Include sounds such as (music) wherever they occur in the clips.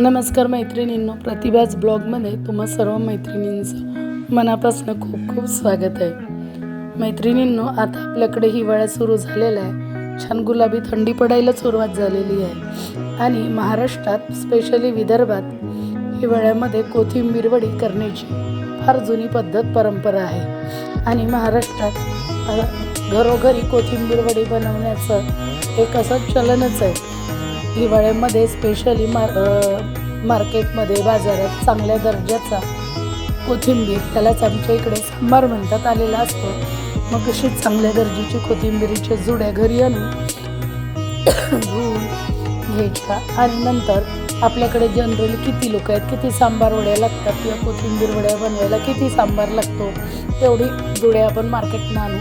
नमस्कार मैत्रिणींनो प्रतिभाज ब्लॉगमध्ये तुम्हा सर्व मैत्रिणींचं मनापासून खूप खूप स्वागत आहे. मैत्रिणींनो आता आपल्याकडे हिवाळा सुरू झालेला आहे. छान गुलाबी थंडी पडायला सुरुवात झालेली आहे. आणि महाराष्ट्रात स्पेशली विदर्भात हिवाळ्यामध्ये कोथिंबीर वडी करण्याची फार जुनी पद्धत परंपरा आहे. आणि महाराष्ट्रात घरोघरी कोथिंबीर वडी बनवण्याचं एक असं चलनच आहे. हिवाळ्यामध्ये स्पेशली मार मार्केटमध्ये बाजारात चांगल्या दर्जाचा कोथिंबीर त्यालाच आमच्या इकडे सांबार म्हणतात आलेला असतो. मग अशी चांगल्या दर्जाची कोथिंबीरीच्या जुड्या घरी आणून धुवून (coughs) घ्यायच्या. आणि नंतर आपल्याकडे जनरली किती लोक आहेत किती सांबार वड्या लागतात किंवा कोथिंबीर वड्या बनवायला किती सांबार लागतो तेवढी जुड्या आपण मार्केटनं आणू.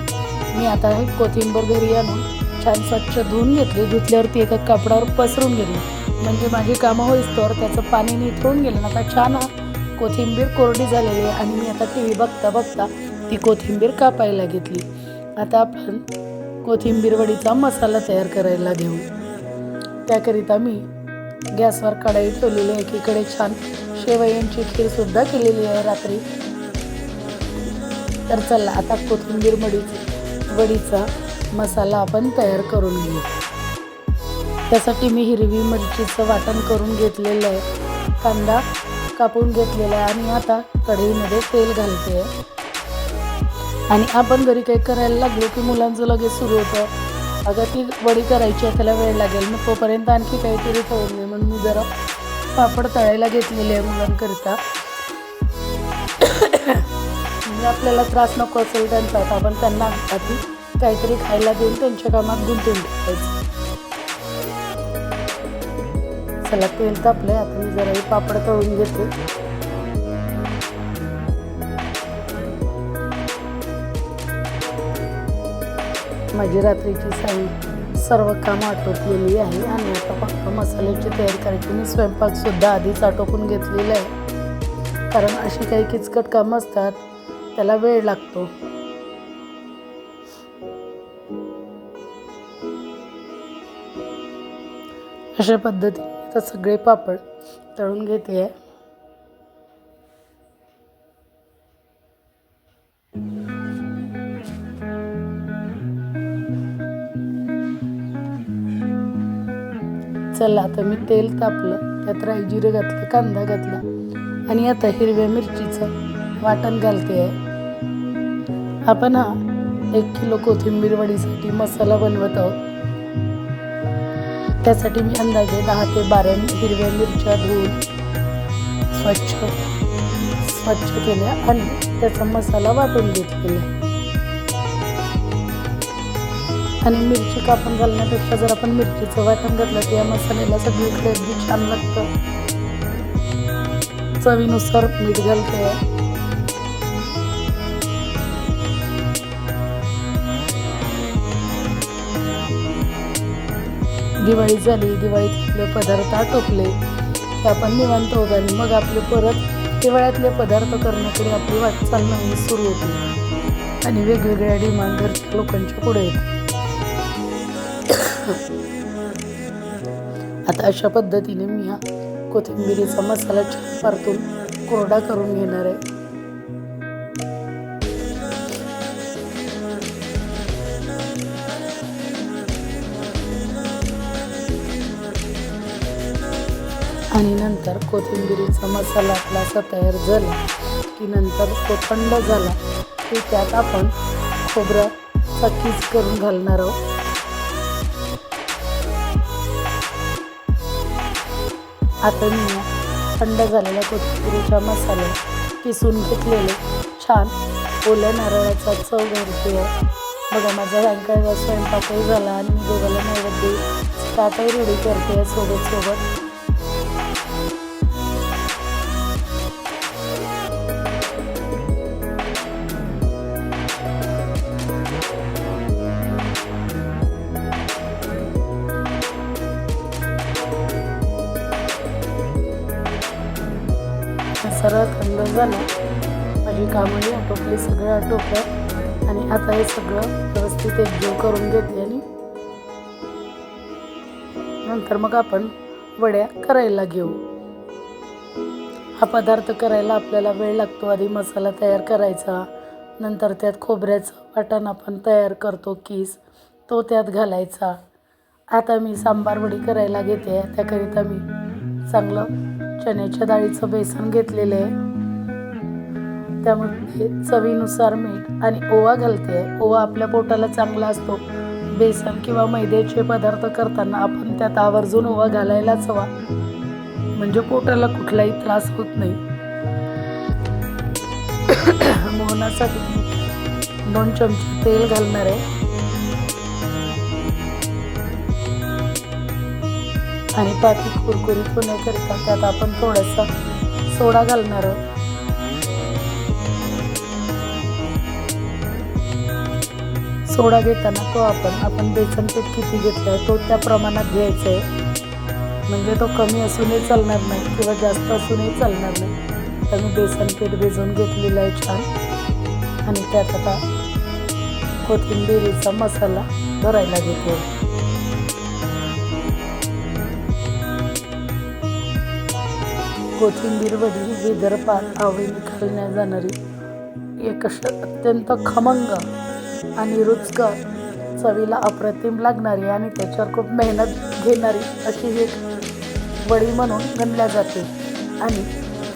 मी आता हे कोथिंबीर घरी आणून छान स्वच्छ धुवून घेतली. धुतल्यावरती एका कापडावर पसरून गेली. म्हणजे माझी कामं होईस्तोवर त्याचं पाणी निथळून गेलं. ना आता छान कोथिंबीर कोरडी झालेली आहे आणि मी आता टी व्ही बघता बघता ती कोथिंबीर कापायला घेतली. आता आपण कोथिंबीर वडीचा मसाला तयार करायला घेऊ. त्याकरिता मी गॅसवर कढाई ठेवलेली आहे. एकीकडे छान शेवयांची खीरसुद्धा केलेली आहे रात्री. तर चला आता कोथिंबीर वडीची वडीचा मसाला आपण तयार करून घेऊ. त्यासाठी मी हिरवी मिरचीचं वाटण करून घेतलेलं आहे. कांदा कापून घेतलेला आहे आणि आता कढईमध्ये तेल घालते. आहे आणि आपण घरी काही करायला लागलो की मुलांचं लगेच सुरू होतं. अगं ती वडी करायची आहे त्याला वेळ लागेल. मग तोपर्यंत आणखी काहीतरी ठेवून नये. म्हणून मी जरा पापड तळायला घेतलेले आहे मुलांकरिता. (coughs) म्हणजे आपल्याला त्रास नको असेल त्यांचा आपण त्यांना आधी काहीतरी खायला देऊन त्यांच्या कामात गुंतून टाकायचं. चला तेल तापलंय आता मी जरा हे पापड तळून घेते. माझी रात्रीची साई सर्व काम आटोपलेली आहे आणि आता फक्त मसाल्याची तयारी करायची. मी स्वयंपाकसुद्धा आधीच आटोपून घेतलेला आहे. कारण अशी काही किचकट कामं असतात त्याला वेळ लागतो. अशा पद्धतीने आता सगळे पापड तळून घेते. आहे चला आता मी तेल तापलं त्यात राई जिरं घातलं कांदा घातला आणि आता हिरव्या मिरचीचं वाटण घालते. आहे आपण हा एक किलो कोथिंबीर वडीसाठी मसाला बनवत आहोत. त्यासाठी मी अंदाजे दहा ते बारा हिरव्या मिरच्या धुवून स्वच्छ स्वच्छ केल्या आणि त्याचा मसाला वाटून घेतलेला आणि मिरची कापून घालण्यापेक्षा जर आपण मिरचीचं वाटण घातलं तर या मसाल्याला सगळीकडे अगदी छान लागतं. चवीनुसार मीठ घालते दिवाळी झाली दिवाळीत आपले पदार्थ आटोपले ते आपण निवांत होत आणि मग आपले परत हिवाळ्यातले पदार्थ करण्याकडे आपली वाटचाल नवीन सुरू होती. आणि वेगवेगळ्या डिमांड घरच्या लोकांच्या पुढे येतात आता अशा पद्धतीने मी हा कोथिंबिरीचा मसाला छान परतून कोरडा करून घेणार आहे. आणि नंतर कोथिंबिरीचा मसाला आपला असा तयार झाला की नंतर तो थंड झाला की त्यात आपण खोबरं चकीच करून घालणार आहोत. आता मी थंड झालेल्या कोथिंबिरीच्या मसाले किसून घेतलेले छान ओल्या नारळाचा चव घालते आहे. बघा माझा सायंकाळचा स्वयंपाकही झाला आणि मी दोघाला नैवेद्य ताटही रेडी करते आहे सोबत सोबत सरळ थंड झालं माझी कामंही आटोपली सगळं आटोपलं आणि आता हे सगळं व्यवस्थित एकजीव करून घेते आणि नंतर मग आपण वड्या करायला घेऊ. हा पदार्थ करायला आपल्याला वेळ लागतो. आधी मसाला तयार करायचा. नंतर त्यात खोबऱ्याचं वाटण आपण तयार करतो. कीस तो त्यात घालायचा. आता मी सांबार वडी करायला घेते. त्याकरिता मी चांगलं चण्याच्या डाळीचं बेसन घेतलेलं आहे. त्यामध्ये चवीनुसार मीठ आणि ओवा घालते ओवा आपल्या पोटाला चांगला असतो. बेसन किंवा मैद्याचे पदार्थ करताना आपण त्यात आवर्जून ओवा घालायलाच हवा. म्हणजे पोटाला कुठलाही त्रास होत नाही. (coughs) मोहनासाठी दोन चमचे तेल घालणार आहे. आणि पाती कुरकुरीत होण्याकरिता त्यात आपण थोडासा सोडा घालणार आहोत. सोडा घेताना तो आपण आपण बेसन पीठ किती घेतलं आहे तो त्या प्रमाणात घ्यायचा आहे म्हणजे तो कमी असूनही चालणार नाही किंवा जास्त असूनही चालणार नाही. तर मी बेसन पीठ भिजवून घेतलेलं आहे छान. आणि त्यात आता कोथिंबिरीचा मसाला भरायला घेतो कोथिंबीर वडी विदर्भात आवडीने खाल्ल्या जाणारी. एक अत्यंत खमंग आणि रुचकर चवीला अप्रतिम लागणारी आणि त्याच्यावर खूप मेहनत घेणारी अशी ही एक वडी म्हणून गणल्या जाते. आणि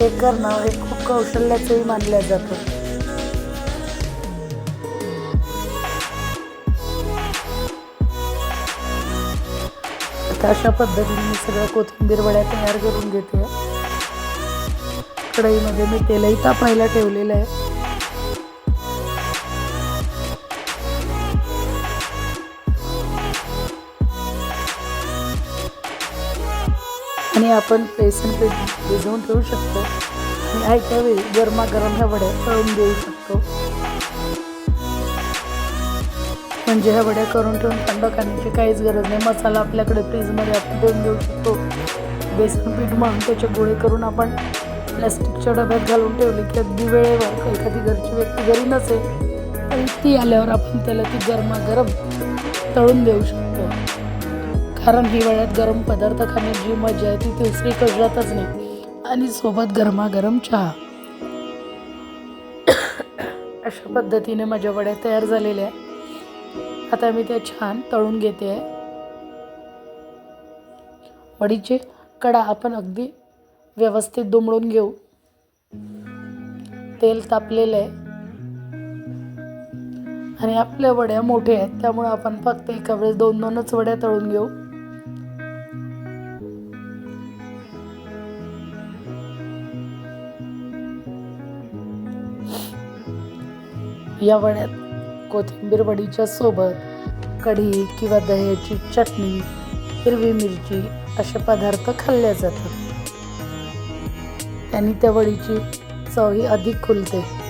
हे करणं हे खूप कौशल्याचंही मानलं जातं. अशा पद्धतीने मी सगळ्या कोथिंबीर वड्या तयार करून घेते. कढईमध्ये मी तेलही तापायला ठेवलेलं आहे. आणि आपण बेसन पीठ भिजवून ठेवू शकतो. आणि आयत्या वेळी गरमागरम ह्या वड्या तळून देऊ शकतो. म्हणजे ह्या वड्या करून ठेवून थंड करण्याची काहीच गरज नाही. मसाला आपल्याकडे फ्रीजमध्ये आपण ठेवून देऊ शकतो. बेसन पीठ म्हणून त्याचे गोळे करून आपण प्लॅस्टिकच्या डब्यात घालून ठेवले की अगदी वेळेवर एखादी घरची व्यक्ती घरी नसेल आणि ती आल्यावर आपण त्याला ती गरमागरम तळून देऊ शकतो. कारण हिवाळ्यात गरम पदार्थ खाण्यात जी मजा आहे ती दुसरी कशातच नाही. आणि सोबत गरमागरम चहा. अशा पद्धतीने माझ्या वड्या तयार झालेल्या आहे आता मी त्या छान तळून घेते. आहे वडीचे कडा आपण अगदी व्यवस्थित दुमडून घेऊ. तेल तापलेलं आहे. आणि आपल्या वड्या मोठ्या आहेत त्यामुळे आपण फक्त एका वेळेस दोन दोनच वड्या तळून घेऊ. या वड्यात कोथिंबीर वडीच्या सोबत कढी किंवा दह्याची चटणी हिरवी मिरची असे पदार्थ खाल्ले जातात. त्यांनी त्या वडीची चव ही अधिक खुलते.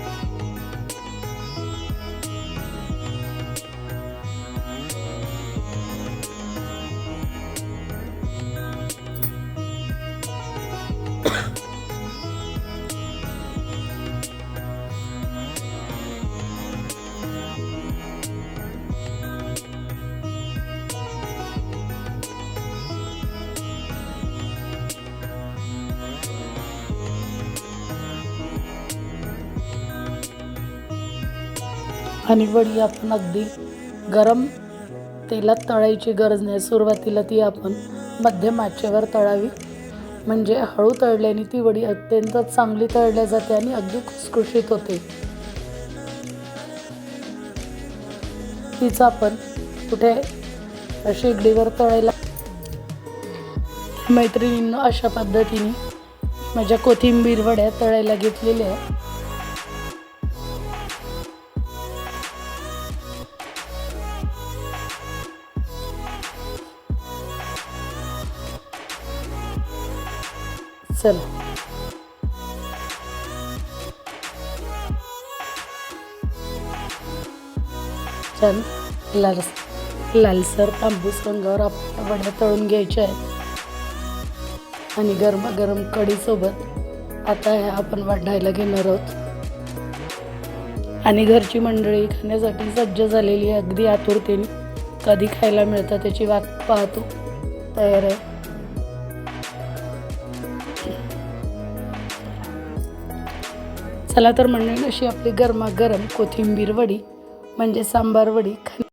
आणि वडी आपण अगदी गरम तेलात तळायची गरज नाही. सुरुवातीला ती आपण मध्यम आचेवर तळावी. म्हणजे हळू तळल्याने ती वडी अत्यंत चांगली तळल्या जाते आणि अगदी खुसखुशीत होते. तीच आपण कुठे शेगडीवर तळायला मैत्रिणींना अशा पद्धतीने माझ्या कोथिंबीर वड्या तळायला घेतलेल्या आहे चला. छान लाल लालसर तांबूस रंगावर आपण वड्या तळून घ्यायच्या आहेत. आणि गरमागरम कढीसोबत आता ह्या आपण वाढायला घेणार आहोत. आणि घरची मंडळी खाण्यासाठी सज्ज झालेली आहे अगदी आतुरतेने कधी खायला मिळतं त्याची वाट पाहतो. तयार आहे. चला तर मंडळी अशी आपली गरमागरम कोथिंबीर वडी म्हणजे सांबार वडी खा